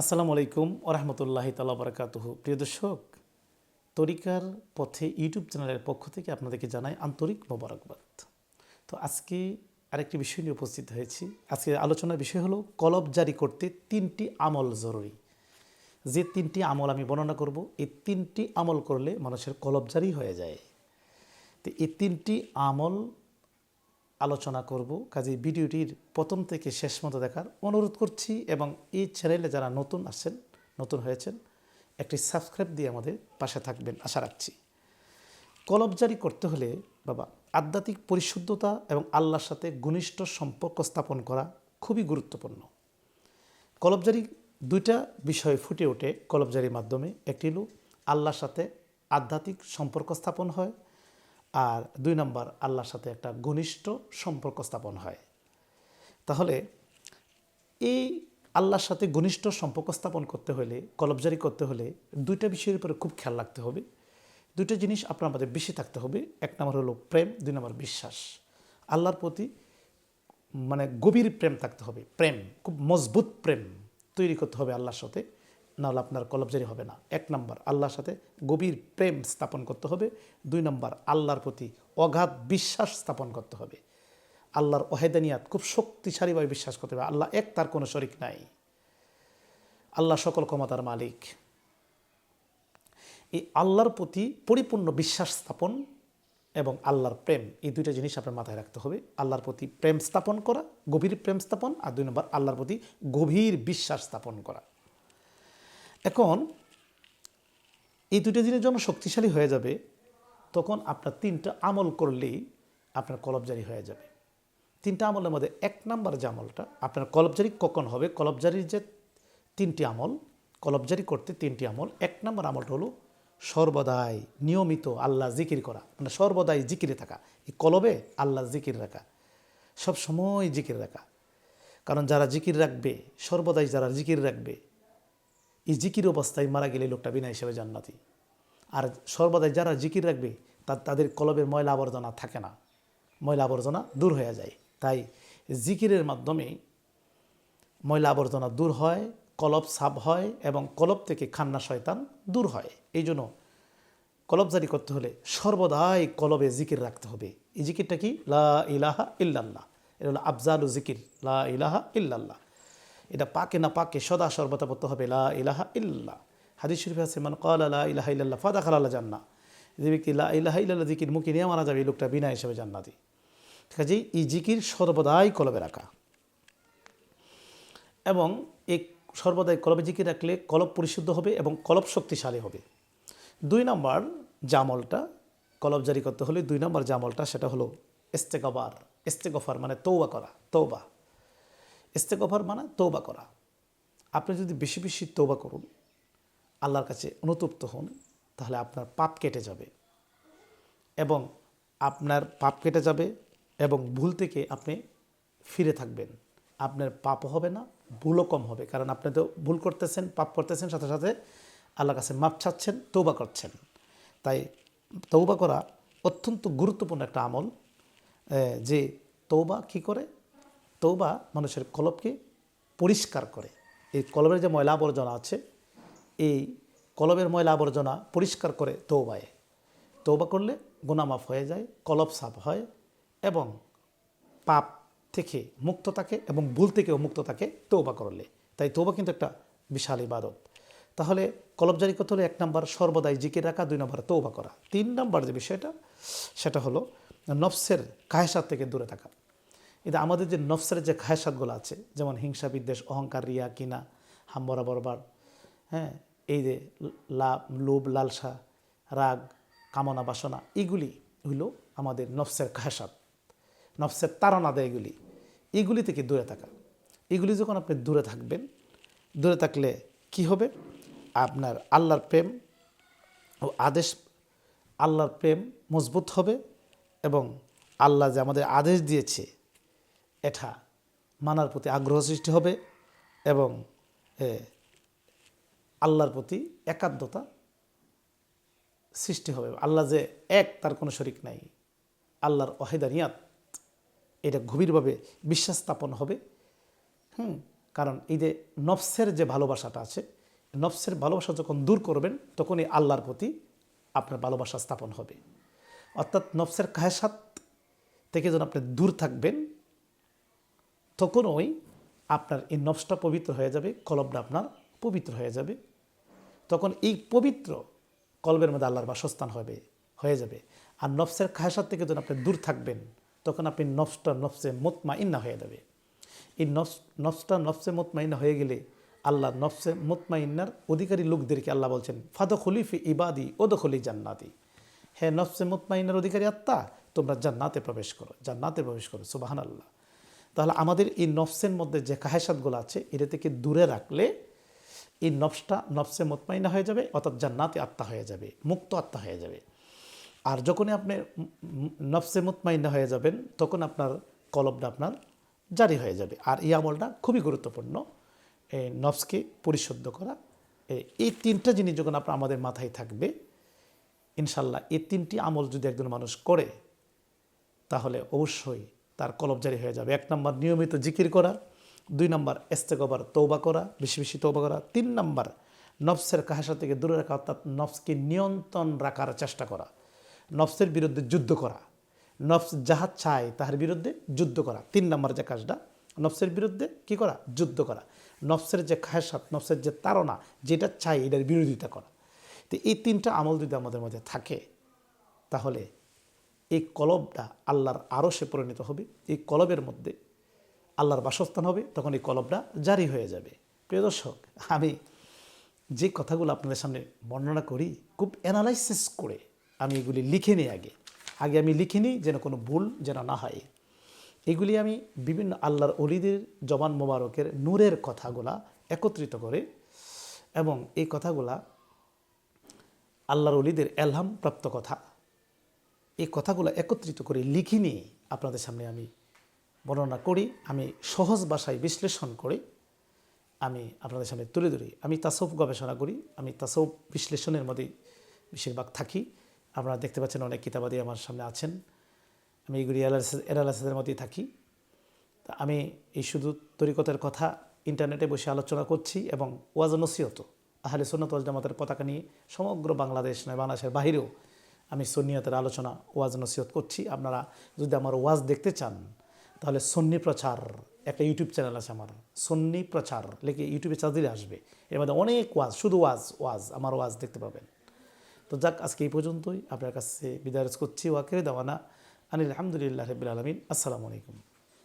আসসালামু আলাইকুম ওরহমতুল্লাহি তালা বরকাতুহ প্রিয় দর্শক, তরিকার পথে ইউটিউব চ্যানেলের পক্ষ থেকে আপনাদেরকে জানাই আন্তরিক মোবারকবাদ। তো আজকে আরেকটি বিষয় নিয়ে উপস্থিত হয়েছি। আজকে আলোচনার বিষয় হলো, কলব জারি করতে তিনটি আমল জরুরি। যে তিনটি আমল আমি বর্ণনা করব, এই তিনটি আমল করলে মানুষের কলব জারি হয়ে যায়। তো এই তিনটি আমল আলোচনা করব। কাজে ভিডিওটির প্রথম থেকে শেষ মতো দেখার অনুরোধ করছি এবং এই চ্যানেলে যারা নতুন আসছেন, নতুন হয়েছেন, একটি সাবস্ক্রাইব দিয়ে আমাদের পাশে থাকবেন, আশা রাখছি। কলব জারি করতে হলে বাবা, আধ্যাত্মিক পরিশুদ্ধতা এবং আল্লাহর সাথে ঘনিষ্ঠ সম্পর্ক স্থাপন করা খুবই গুরুত্বপূর্ণ। কলবজারি দুইটা বিষয় ফুটে ওঠে কলবজারির মাধ্যমে। একটি হলো, আল্লাহর সাথে আধ্যাত্মিক সম্পর্ক স্থাপন হয় আর দুই নম্বর আল্লাহর সাথে একটা ঘনিষ্ঠ সম্পর্ক স্থাপন হয়। তাহলে এই আল্লাহর সাথে ঘনিষ্ঠ সম্পর্ক স্থাপন করতে হলে, কলবজারি করতে হলে দুইটা বিষয়ের উপরে খুব খেয়াল রাখতে হবে। দুইটা জিনিস আপনার আমাদের বেশি থাকতে হবে। এক নম্বর হলো প্রেম, দুই নম্বর বিশ্বাস। আল্লাহর প্রতি মানে গভীর প্রেম থাকতে হবে। প্রেম, খুব মজবুত প্রেম তৈরি করতে হবে আল্লাহর সাথে। নাহলে আপনার কলবজারি হবে না। এক নম্বর, আল্লাহর সাথে গভীর প্রেম স্থাপন করতে হবে। দুই নম্বর, আল্লাহর প্রতি অগাধ বিশ্বাস স্থাপন করতে হবে। আল্লাহর অহেদানিয়াত খুব শক্তিশালীভাবে বিশ্বাস করতে হবে। আল্লাহ এক, তার কোনো শরিক নাই। আল্লাহ সকল ক্ষমতার মালিক। এই আল্লাহর প্রতি পরিপূর্ণ বিশ্বাস স্থাপন এবং আল্লাহর প্রেম, এই দুইটা জিনিস আপনার মাথায় রাখতে হবে। আল্লাহর প্রতি প্রেম স্থাপন করা, গভীর প্রেম স্থাপন। আর দুই নম্বর, আল্লাহর প্রতি গভীর বিশ্বাস স্থাপন করা। এখন এই দুটো জিনিস যখন শক্তিশালী হয়ে যাবে, তখন আপনার তিনটা আমল করলেই আপনার কলবজারি হয়ে যাবে। তিনটা আমলের মধ্যে এক নাম্বার যে আমলটা, আপনার কলবজারি কখন হবে? কলবজারির যে তিনটি আমল, কলবজারি করতে তিনটি আমল। এক নম্বর আমলটা হলো সর্বদাই নিয়মিত আল্লাহ জিকির করা মানে সর্বদাই জিকিরে থাকা। এই কলবে আল্লাহ জিকির রাখা সব সময় জিকির রাখা। কারণ যারা জিকির রাখবে, সর্বদাই যারা জিকির রাখবে এই জিকির অবস্থায় মারা গেলে লোকটা বিনা হিসেবে জান্নাতি। আর সর্বদাই যারা জিকির রাখবে তাদের কলবের ময়লা আবর্জনা থাকে না। ময়লা আবর্জনা দূর হয়ে যায়। তাই জিকিরের মাধ্যমে ময়লা আবর্জনা দূর হয়, কলব সাব হয় এবং কলব থেকে খান্না শয়তান দূর হয়। এই জন্য কলব জারি করতে হলে সর্বদাই কলবে জিকির রাখতে হবে। এই জিকিরটা কি? লা ইলাহা ইল্লাল্লাহ। এটা হলো আফজালু জিকির। লা ইলাহা ইল্লাল্লাহ। এটা পাকে না পাকে সদা সর্বদা পড়তে হবে, লা ইলাহা ইল্লাহ হাদিস শরীফ আছে, মান কলা লা ইলাহা ইল্লাল্লাহ ফাদা খালাল্লাহ জান্না যে ব্যক্তি লা ইলাহা ইল্লাল্লাহ জিকির মুখে নিয়ে মারা যাবে, এই লোকটা বিনা হিসেবে জান্নাতি। ঠিক আছে, এই জিকির সর্বদাই কলবে রাখা। এবং এই সর্বদাই কলবে জিকির রাখলে কলব পরিশুদ্ধ হবে এবং কলব শক্তিশালী হবে। দুই নম্বর জামলটা, কলব জারি করতে হলে দুই নম্বর জামলটা, সেটা হলো ইস্তেকবার ইস্তেকফার মানে তৌবা করা তৌবা ইস্তেকফার মানে তৌবা করা। আপনি যদি বেশি বেশি তৌবা করুন, আল্লাহর কাছে অনুতপ্ত হন, তাহলে আপনার পাপ কেটে যাবে এবং আপনার পাপ কেটে যাবে এবং ভুল থেকে আপনি ফিরে থাকবেন। আপনার পাপও হবে না, ভুলও কম হবে। কারণ আপনি তো ভুল করতেছেন, পাপ করতেছেন, সাথে সাথে আল্লাহর কাছে মাপ চাচ্ছেন তৌবা করছেন। তাই তৌবা করা অত্যন্ত গুরুত্বপূর্ণ একটা আমল যে তৌবা কি করে? তৌবা মানুষের কলবকে পরিষ্কার করে। এই কলবের যে ময়লা আবর্জনা আছে, এই কলবের ময়লা আবর্জনা পরিষ্কার করে তৌবায় তৌবা করলে গুনামাফ হয়ে যায়, কলব সাফ হয় এবং পাপ থেকে মুক্ত থাকে এবং ভুল থেকেও মুক্ত থাকে তৌবা করলে। তাই তৌবা কিন্তু একটা বিশাল ইবাদত। তাহলে কলব জারি করতে হলে এক নম্বর সর্বদাই জিকির রাখা, দুই নম্বর তৌবা করা। তিন নম্বর যে বিষয়টা, সেটা হলো নফসের কাহেসার থেকে দূরে থাকা। এটা আমাদের যে নফসের যে খায়সাতগুলো আছে, যেমন হিংসা, বিদ্বেষ, অহংকার, রিয়া কিনা হাম্বরা বরবার হ্যাঁ এই যে লাভ, লোভ, লালসা, রাগ, কামনা, বাসনা, এগুলি হইল আমাদের নফসের খায়সাত। নফসের তাড়না দেয় এগুলি। এগুলি থেকে দূরে থাকা। এগুলি যখন আপনি দূরে থাকবেন, দূরে থাকলে কি হবে? আপনার আল্লাহর প্রেম ও আদেশ, আল্লাহর প্রেম মজবুত হবে এবং আল্লাহ যে আমাদের আদেশ দিয়েছে এটা মানার প্রতি আগ্রহ সৃষ্টি হবে এবং আল্লাহর প্রতি একাত্মতা সৃষ্টি হবে। আল্লাহ যে এক, তার কোনো শরিক নাই। আল্লাহর অহেদানিয়াত এটা গভীরভাবে বিশ্বাস স্থাপন হবে। হুম, কারণ এই যে নফসের যে ভালোবাসাটা আছে, নফসের ভালোবাসা যখন দূর করবেন, তখনই আল্লাহর প্রতি আপনার ভালোবাসা স্থাপন হবে। অর্থাৎ নফসের কাহেসাত থেকে যখন আপনি দূর থাকবেন তখন ওই আপনার এই নফসটা পবিত্র হয়ে যাবে কলবটা আপনার পবিত্র হয়ে যাবে। তখন এই পবিত্র কলবের মধ্যে আল্লাহর বাসস্থান হবে, হয়ে যাবে। আর নফসের খায়সাত থেকে যখন আপনি দূর থাকবেন, তখন আপনি নফসটা নফসে মোতমা ইন্না হয়ে যাবে। এই নফস নফসটা নফসে মোতমাইন্না হয়ে গেলে আল্লাহ নফসে মোতমাইন্নার অধিকারী লোকদেরকে আল্লাহ বলছেন ফাদ খলিফি ইবাদি ওদখলি জান্নাতি। হ্যাঁ নফসে মোতমাইন্নার অধিকারী আত্মা, তোমরা জান্নাতে প্রবেশ করো, জান্নাতে প্রবেশ করো সুবাহান আল্লাহ তাহলে আমাদের এই নফসের মধ্যে যে কাহেসাতগুলো আছে, এটা থেকে দূরে রাখলে এই নফসটা নফসে মোতমাইনা হয়ে যাবে, অর্থাৎ জান্নাতে আত্মা হয়ে যাবে, মুক্ত আত্মা হয়ে যাবে। আর যখনই আপনি নফসে মুতমাইনা হয়ে যাবেন, তখন আপনার কলবটা আপনার জারি হয়ে যাবে। আর এই আমলটা খুবই গুরুত্বপূর্ণ, এই নফসকে পরিশুদ্ধ করা। এই তিনটা জিনিস যখন আপনার আমাদের মাথায় থাকবে, ইনশাল্লাহ এই তিনটি আমল যদি একজন মানুষ করে, তাহলে অবশ্যই তার কলব জারি হয়ে যাবে। এক নম্বর নিয়মিত জিকির করা, দুই নম্বর এস্তেকবার তৌবা করা, বেশি বেশি তৌবা করা, তিন নম্বর নফসের কাহাসা থেকে দূরে রাখা, অর্থাৎ নফসকে নিয়ন্ত্রণ রাখার চেষ্টা করা। নফসের বিরুদ্ধে যুদ্ধ করা, নফস যাহা চায় তাহার বিরুদ্ধে যুদ্ধ করা। তিন নম্বর যে কাজটা, নফসের বিরুদ্ধে কি করা? যুদ্ধ করা। নফসের যে খায়সাত, নফসের যে তাড়না, যেটা চাই এটার বিরোধিতা করা। তো এই তিনটা আমল যদি আমাদের মধ্যে থাকে, তাহলে এই কলবটা আল্লাহর আরও সে পরিণত হবে, এই কলবের মধ্যে আল্লাহর বাসস্থান হবে, তখন এই কলবটা জারি হয়ে যাবে। প্রিয় দর্শক, আমি যে কথাগুলো আপনাদের সামনে বর্ণনা করি, খুব অ্যানালাইসিস করে আমি এগুলি লিখে নিই আগে। আগে আমি লিখে নিই যেন কোনো ভুল যেন না হয়। এগুলি আমি বিভিন্ন আল্লাহর অলিদের জবান মোবারকের নূরের কথাগুলা একত্রিত করে এবং এই কথাগুলা আল্লাহর অলিদের এলহাম প্রাপ্ত কথা এই কথাগুলো একত্রিত করে লিখি নিয়ে আপনাদের সামনে আমি বর্ণনা করি, আমি সহজ ভাষায় বিশ্লেষণ করে, আমি আপনাদের সামনে তুলে ধরি। আমি তাসৌফ গবেষণা করি, আমি তাসৌফ বিশ্লেষণের মধ্যে বেশিরভাগ থাকি। আপনারা দেখতে পাচ্ছেন অনেক কিতাবাদি আমার সামনে আছেন। আমি এগুলি অ্যানালাইসিসের মধ্যেই থাকি। তা আমি এই শুধু তরিকতের কথা ইন্টারনেটে বসে আলোচনা করছি এবং ওয়াজ নসিহত আহলে সুন্নত ওয়াল জামাতের পতাকা নিয়ে সমগ্র বাংলাদেশ নয়, বাংলাদেশের বাহিরেও আমি সন্নিয়তের আলোচনা ওয়াজ নসিহত করছি। আপনারা যদি আমার ওয়াজ দেখতে চান, তাহলে সন্নি প্রচার, একটা ইউটিউব চ্যানেল আছে আমার, সন্নি প্রচার, লিখে ইউটিউবে চার্জ দিলে আসবে। এর মধ্যে অনেক ওয়াজ, শুধু ওয়াজ ওয়াজ, আমার ওয়াজ দেখতে পাবেন। তো যাক, আজকে এই পর্যন্তই। আপনার কাছে বিদায় করছি। ওয়াকের দেওয়ানা আনিল আলহামদুলিল্লাহ রবিল আলমিন। আসসালামু আলাইকুম।